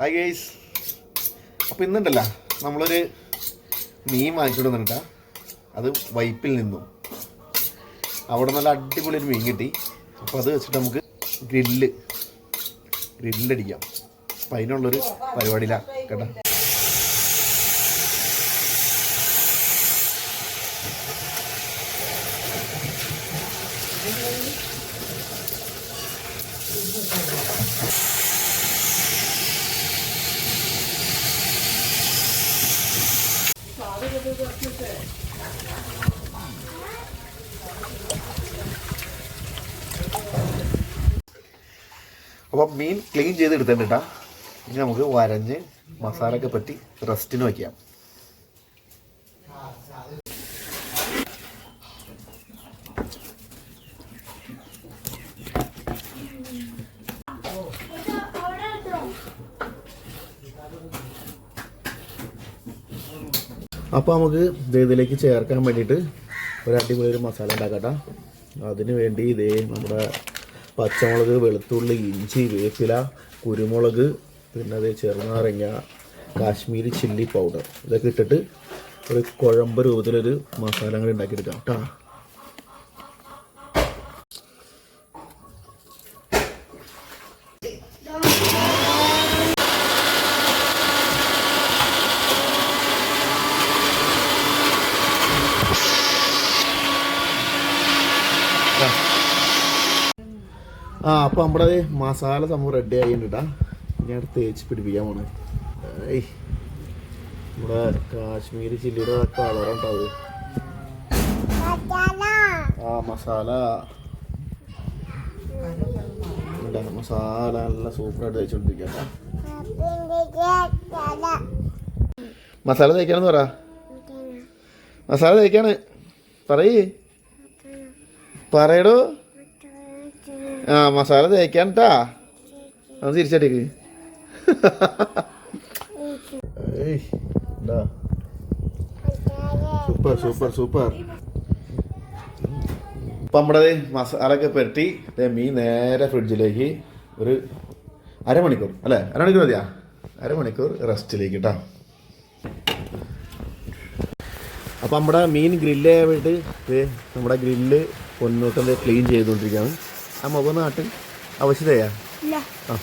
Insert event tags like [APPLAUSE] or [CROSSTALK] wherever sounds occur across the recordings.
Hi guys അപ്പോൾ ഇന്നുണ്ടല്ല നമ്മളൊരു മീൻ വാങ്ങിച്ചുകൊണ്ട് വന്നിട്ടാ. അത് വൈപ്പിൽ നിന്നും. അവിടെ നല്ല അടിപൊളി ഒരു മീൻ കിട്ടി. അപ്പോൾ അത് വെച്ചിട്ട് നമുക്ക് ഗ്രില്ല് ഗ്രില്ലടിക്കാം. അപ്പം അതിനുള്ളൊരു പരിപാടിയിലാണ് കേട്ടോ. അപ്പോൾ മീൻ ക്ലീൻ ചെയ്ത് എടുത്തിട്ടാ ഇനി നമുക്ക് വരഞ്ഞ് മസാലയൊക്കെ പറ്റി റെസ്റ്റിന് വയ്ക്കാം അപ്പോൾ നമുക്ക് ഇത് ഇതിലേക്ക് ചേർക്കാൻ വേണ്ടിയിട്ട് ഒരു അടിപൊളി ഒരു മസാല ഉണ്ടാക്കട്ടെ. അതിന് വേണ്ടി ഇതേ നമ്മുടെ പച്ചമുളക് വെളുത്തുള്ളി ഇഞ്ചി വേപ്പില കുരുമുളക് പിന്നെ അത് ചെറുനാരങ്ങ കാശ്മീരി ചില്ലി പൗഡർ ഇതൊക്കെ ഇട്ടിട്ട് ഒരു കുഴമ്പ് രൂപത്തിലൊരു മസാല കൂടി ഉണ്ടാക്കിയെടുക്കാം കേട്ടോ ആ അപ്പോൾ നമ്മുടെ മസാല സംഭവം റെഡി ആയിട്ടാ ഞാൻ അടുത്ത് തേച്ച് പിടിപ്പിക്കാൻ പോണേ. ഏയ് നമ്മുടെ കാശ്മീരി ചില്ലിയുടെ കളറുണ്ടാവും ആ മസാല. മസാല നല്ല സൂപ്പറായിട്ട് തേച്ചുകൊണ്ടിരിക്കാം മസാല തേക്കാണെന്ന് പറ. മസാല തേക്കാണ്. പറയേ. പറയടോ. ആ മസാല തേക്കാൻ കേട്ടാ അത് തിരിച്ചടിക്ക്. Super super super. ഇപ്പം നമ്മുടെ മസാലയൊക്കെ പുരട്ടി മീൻ നേരെ ഫ്രിഡ്ജിലേക്ക് ഒരു അരമണിക്കൂർ അല്ലേ? അരമണിക്കൂർ മതിയാ? അരമണിക്കൂർ റെസ്റ്റിലേക്ക് കേട്ടോ അപ്പം നമ്മുടെ മീൻ ഗ്രില്ല് ചെയ്യാൻ വേണ്ടിയിട്ട് നമ്മുടെ ഗ്രില്ല് പൊന്നൂട്ടം ക്ലീൻ ചെയ്തുകൊണ്ടിരിക്കുകയാണ് ആ മുഖം നാട്ടിൽ ആവശ്യതയാ ആ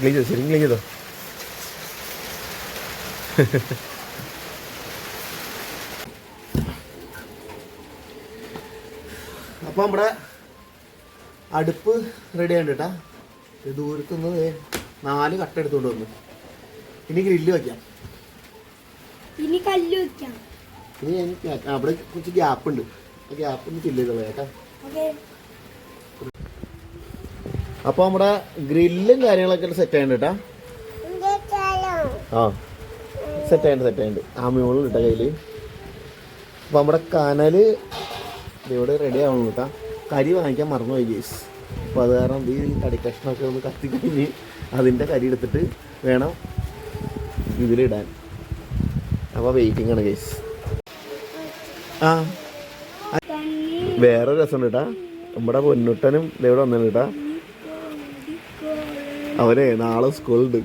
ക്ലീൻ ചെയ്തു? ശരി ക്ലീൻ ചെയ്തോ? അപ്പോൾ നമ്മുടെ അടുപ്പ് റെഡി ആയിട്ട് കേട്ടാ ദൂരത്തു നിന്ന് നാല് കട്ട എടുത്തുകൊണ്ട് വന്നു. ഇനി ഗ്രില്ല് വയ്ക്കാം ഇനി കല്ല് വെക്കാം. ഇനി അവിടെ കുറച്ച് ഗ്യാപ്പ് ഉണ്ട്. ആ ഗ്യാപ്പ് ഒന്ന് ഫില്ല് ചെയ്തോളൂ കേട്ടാ. അപ്പോൾ നമ്മുടെ ഗ്രില്ലും കാര്യങ്ങളൊക്കെ സെറ്റ് ആയിട്ട് കേട്ടാ ആ സെറ്റ് ചെയ്യണ്ട സെറ്റ് ചെയ്യണ്ട് ആ മുകളിൽ ഇട്ട കയ്യിൽ അപ്പോൾ നമ്മുടെ കനൽ ഇവിടെ റെഡി ആവണം കേട്ടാ കരി വാങ്ങിക്കാൻ മറന്നുപോയി ഗേസ് അപ്പോൾ അത് കാരണം ഈ തടിക്കഷ്ണമൊക്കെ ഒന്ന് കത്തിക്കഴിഞ്ഞ് അതിന്റെ കരി എടുത്തിട്ട് വേണം ഇതിലിടാൻ അപ്പോൾ വെയിറ്റിംഗ് ആണ് ഗേസ് ആ. വേറെ രസമുണ്ട് കേട്ടാ നമ്മുടെ പൊന്നുട്ടനും ഇവിടെ വന്നാണ് കേട്ടാ അവനെ നാളെ സ്കൂളുണ്ട്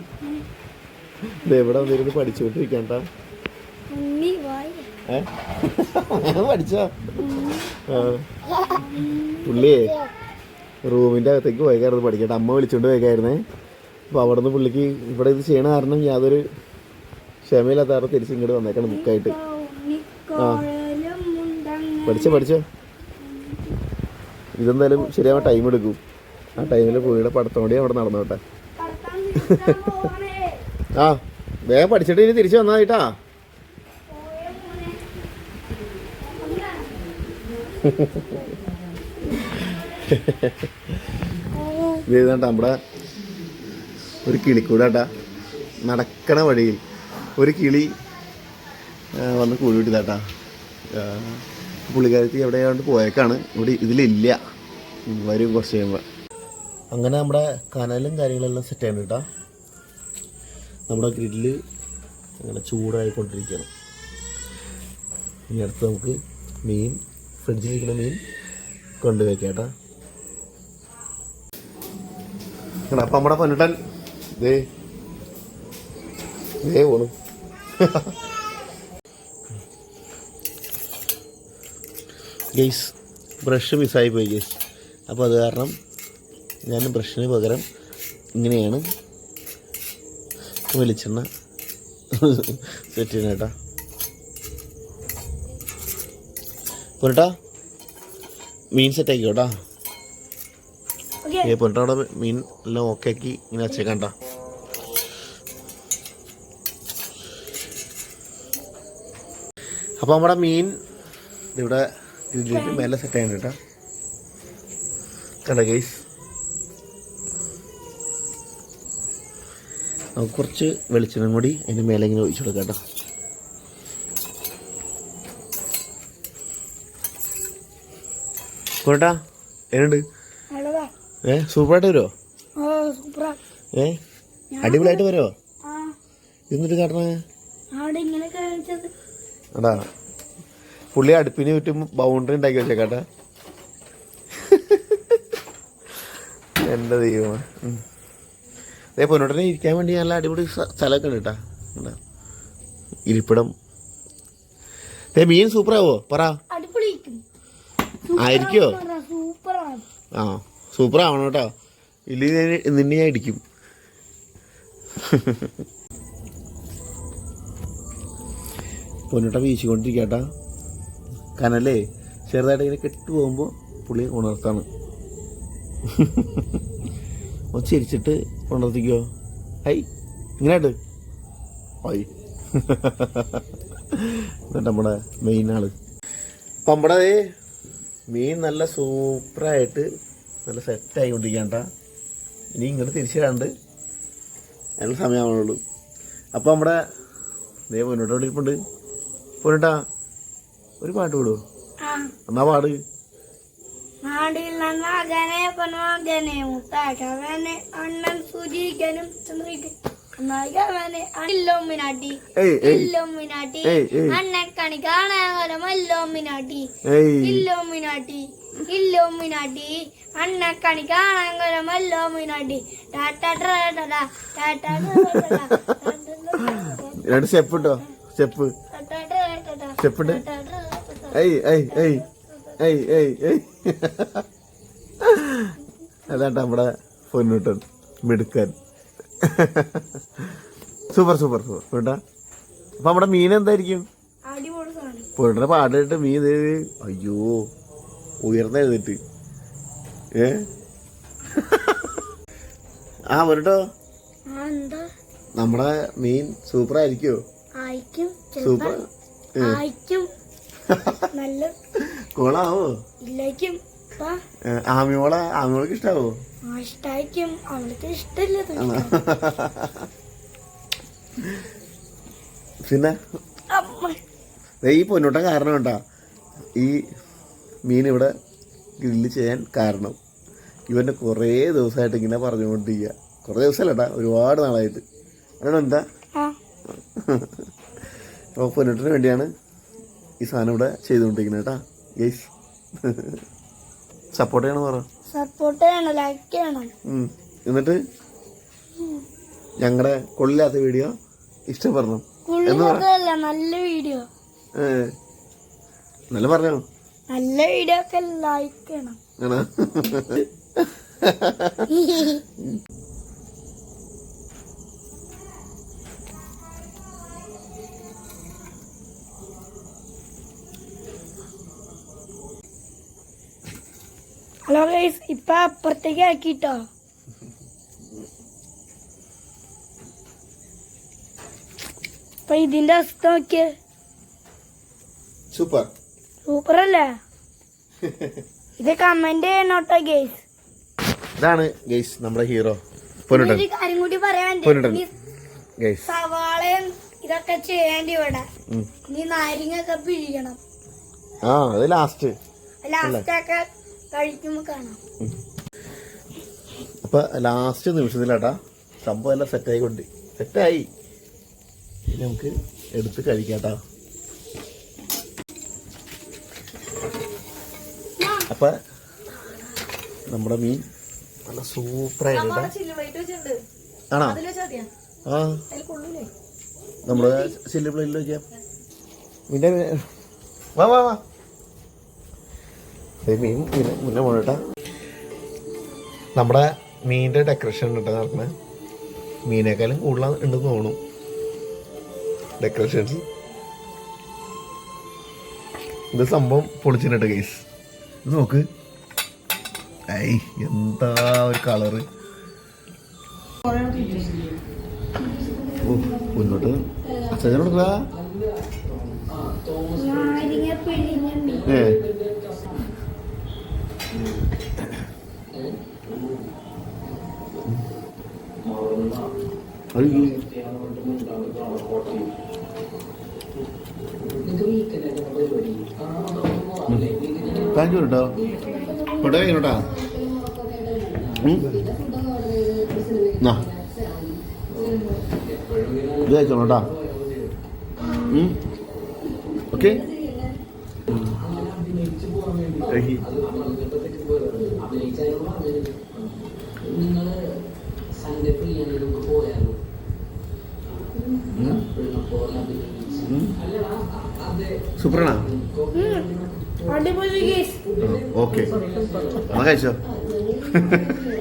ഇത് എവിടെ വന്നിരുന്ന് പഠിച്ചുകൊണ്ടിരിക്കണ്ട പഠിച്ചോ. പുള്ളിയെ റൂമിന്റെ അകത്തേക്ക് പോയേക്കായിരുന്നു പഠിക്കട്ടെ. അമ്മ വിളിച്ചോണ്ട് പോയക്കായിരുന്നേ. അപ്പോൾ അവിടെ നിന്ന് പുള്ളിക്ക് ഇവിടെ ഇത് ചെയ്യണ കാരണം യാതൊരു ക്ഷമയില്ലാത്ത തിരിച്ച് ഇങ്ങോട്ട് വന്നേക്കാണ് ബുക്കായിട്ട്. ആ. പഠിച്ചോ പഠിച്ചോ? ഇതെന്തായാലും ശരിയാവാൻ ടൈം എടുക്കും. ആ ടൈമിൽ പുള്ളിയുടെ പടത്തോടെ അവിടെ നടന്നോട്ടെ. ആ വേഗം പഠിച്ചിട്ട് ഇനി തിരിച്ചു വന്നാ കേട്ടാ ഇത് നമ്മുടെ ഒരു കിളിക്കൂടാട്ടാ. നടക്കണ വഴിയിൽ ഒരു കിളി വന്ന് വന്ന് കൂടിവിട്ടതാട്ടാ പുള്ളിക്കാരത്തി എവിടെയാണ്ട് പോയേക്കാണ്. ഇവിടെ ഇതിലില്ല. വരും കുറച്ച് കഴിയുമ്പോൾ അങ്ങനെ നമ്മുടെ കനലും കാര്യങ്ങളെല്ലാം സെറ്റ് ചെയ്യണം കേട്ടോ നമ്മുടെ ഗ്രില്ല് അങ്ങനെ ചൂടായിക്കൊണ്ടിരിക്കുകയാണ്. ഇനി അടുത്ത് നമുക്ക് മീൻ ഫ്രിഡ്ജിലിരിക്കുന്ന മീൻ കൊണ്ടുവയ്ക്കാം കേട്ടോ അപ്പം നമ്മുടെ പൊന്നിട്ടൻ ദേ ദേ പോണു. ഗെയ്സ് ബ്രഷ് മിസ്സായി പോയി ഗെയ്സ് അപ്പോൾ അത് കാരണം ഞാൻ ബ്രഷിന് പകരം ഇങ്ങനെയാണ് വെളിച്ചെണ്ണ സെറ്റ് ചെയ്യണം കേട്ടാ. പൊരട്ടാ മീൻ സെറ്റ് ആക്കി കേട്ടാ. ഏ പൊരട്ടയുടെ മീൻ എല്ലാം ഓക്കെ ആക്കി ഇങ്ങനെ വെച്ചേക്കണ്ട അപ്പോൾ നമ്മുടെ മീൻ ഇവിടെ മേലെ സെറ്റ് ചെയ്യണം കേട്ടോ. കണ്ട ഗൈസ് നമുക്ക് കുറച്ച് വെളിച്ചെണ്ണ കൂടി അതിന് മേലെ ഇങ്ങനെ ഒഴിച്ചു കൊടുക്കാം കേട്ടോ. എങ്ങനെയുണ്ട്? നല്ലതാ. ഏ സൂപ്പറായിട്ട് വരുമോ ഏ അടിപൊളിയായിട്ട് വരുമോ എന്നിട്ട് കാട്ടണേ? അടാ പുള്ളി അടുപ്പിന് ചുറ്റും ബൗണ്ടറി ഉണ്ടാക്കി വെച്ചേക്കാട്ടെ. എന്റെ ദൈവം അതേ പൊന്നോട്ടനെ ഇരിക്കാൻ വേണ്ടി നല്ല അടിപൊളി സ്ഥ- സ്ഥലമൊക്കെ ഉണ്ട് കേട്ടാ. ഇരിപ്പിടം. ഏ മീൻ സൂപ്പറാവോ? പറ. ആയിരിക്കോ? ആ സൂപ്പർ ആവണം കേട്ടോ ഇല്ലെങ്കിൽ നിന്നെ ഞാൻ ഇടിക്കും. പൊന്നോട്ട വീശിക്കൊണ്ടിരിക്കട്ടാ. കനലേ ചെറുതായിട്ട് ഇങ്ങനെ കെട്ടു പോകുമ്പോൾ പുള്ളി ഉണർത്താണ്. ഒന്ന് ചിരിച്ചിട്ട് ഉണർത്തിക്കോ ഹൈ ഇങ്ങനെയായിട്ട് എന്നിട്ട് നമ്മുടെ മെയിൻ ആൾ. അപ്പം നമ്മുടെ മീൻ നല്ല സൂപ്പറായിട്ട് നല്ല സെറ്റായി കൊണ്ടിരിക്കണ്ട ഇനി ഇങ്ങോട്ട് തിരിച്ചിടാണ്ട് അതിനുള്ള സമയമാവുള്ളൂ അപ്പോൾ നമ്മുടെ ദേ മുന്നോട്ട് വിളിപ്പുണ്ട് പോരട്ടാ ഒരു പാട്ട് വിടുവോ ആ. എന്നാ പാട്? നാടിൽ നന്നാകനെ പൊന്മാകനെ മുത്താക്കവനെ അണ്ണൻ സൂചിക്കനും ചന്ദ്രിക്കവനെ കണി കണി രണ്ട് സ്റ്റെപ്പ് സ്റ്റെപ്പ് സ്റ്റെപ്പ് ഏയ് ഏയ്. ഏയ് ഏയ് ഏയ്. അതാണ്ട് നമ്മുടെ പൊന്നൂട്ടൻ മിടുക്കൻ. Super super super. കേട്ടാ അപ്പൊ നമ്മുടെ മീൻ എന്തായിരിക്കും? പൊന്നൂട്ടനെ പാടിട്ട് മീൻ അയ്യോ ഉയർന്ന എഴുതിട്ട് ഏ? ആ പൊന്നട്ടോ. എന്താ? നമ്മുടെ മീൻ സൂപ്പർ ആയിരിക്കോ. സൂപ്പർ. ആയിരിക്കും. നല്ല കോളാവോ ഇല്ലായിരിക്കും ആമിയോളെ ആമിയോൾക്ക് ഇഷ്ടാവോ? ഇഷ്ടായിരിക്കും. അവൾക്ക് ഇഷ്ടമില്ലത് പിന്നെ? ഈ പൊന്നോട്ട കാരണം കേട്ടാ ഈ മീൻ ഇവിടെ ഗ്രില്ല് ചെയ്യാൻ കാരണം. ഇവന്റെ കുറേ ദിവസമായിട്ട് ഇങ്ങനെ പറഞ്ഞുകൊണ്ടിരിക്കുക കുറേ ദിവസമല്ലട്ടാ ഒരുപാട് നാളായിട്ട്. അതാണ് എന്താ? അപ്പോൾ പൊന്നോട്ടിന് വേണ്ടിയാണ് ഈ സാധനം ഇവിടെ ചെയ്തുകൊണ്ടിരിക്കുന്നത് കേട്ടാ. ഗൈസ് സപ്പോർട്ട് ചെയ്യണം പറ. സപ്പോർട്ട് ചെയ്യണം ലൈക്ക് ചെയ്യണം. എന്നിട്ട് ഞങ്ങളുടെ കൊള്ളില്ലാത്ത വീഡിയോ ഇഷ്ടപ്പെടണം. നല്ല വീഡിയോ. നല്ല പറഞ്ഞോ. നല്ല വീഡിയോ ഒക്കെ ലൈക്ക് ചെയ്യണം. ആണോ? [LAUGHS] ഹലോ ഗൈസ് ഇപ്പൊ അപ്പുറത്തേക്ക് ആക്കിട്ടോ അപ്പൊ ഇതിന്റെ അവസ്ഥ നോക്കിയേ. സൂപ്പർ. സൂപ്പർ അല്ലേ [LAUGHS] ഇത് കമന്റ് ചെയ്യണോട്ടോ ഗൈസ്. ഇതാണ് ഗൈസ് നമ്മുടെ ഹീറോ. കാര്യം കൂടി പറയാൻ സവാളയും ഇതൊക്കെ ചെയ്യേണ്ടി ഇവിടെ. നീ നാരിങ്ങ ഒക്കെ പിഴിയണം. ആ അത് ലാസ്റ്റ് ലാസ്റ്റ് ഒക്കെ കാണാം. അപ്പൊ ലാസ്റ്റ് നിമിഷത്തിലാട്ടാ. സംഭവം എല്ലാം സെറ്റായിക്കൊണ്ട് സെറ്റായി ഇനി നമുക്ക് എടുത്ത് കഴിക്കാട്ടാ. അപ്പൊ നമ്മുടെ മീൻ നല്ല സൂപ്പറായിട്ട് ആണോ? ആ. നമ്മുടെ സില്ലി പ്ലേറ്റിൽ വയ്ക്കാം പിന്നെ വാ വാ വാ. മീൻ മുന്നേ മുന്നേ നമ്മുടെ മീനിന്റെ ഡെക്കറേഷൻ ഉണ്ട് നടക്കുന്നത് മീനേക്കാളും കൂടുതൽ ഉണ്ടെന്ന് തോന്നുന്നു. ഡെക്കറേഷൻസ് ഇത് സംഭവം പൊളിച്ചിട്ടുണ്ട് ഗൈസ് ഇത് നോക്ക്. ഐ എന്താ ഒരു കളറ് മുന്നോട്ട്. അച്ഛനോട് ഏ. താങ്ക് യു കേട്ടോ. ഇവിടെ കഴിഞ്ഞോട്ടാ ഇത് കഴിച്ചോളൂ കേട്ടോ. ഓക്കെ. നിങ്ങൾ സൂപ്പറാണോ? ഓക്കെ. കഴിച്ചോ? [LAUGHS]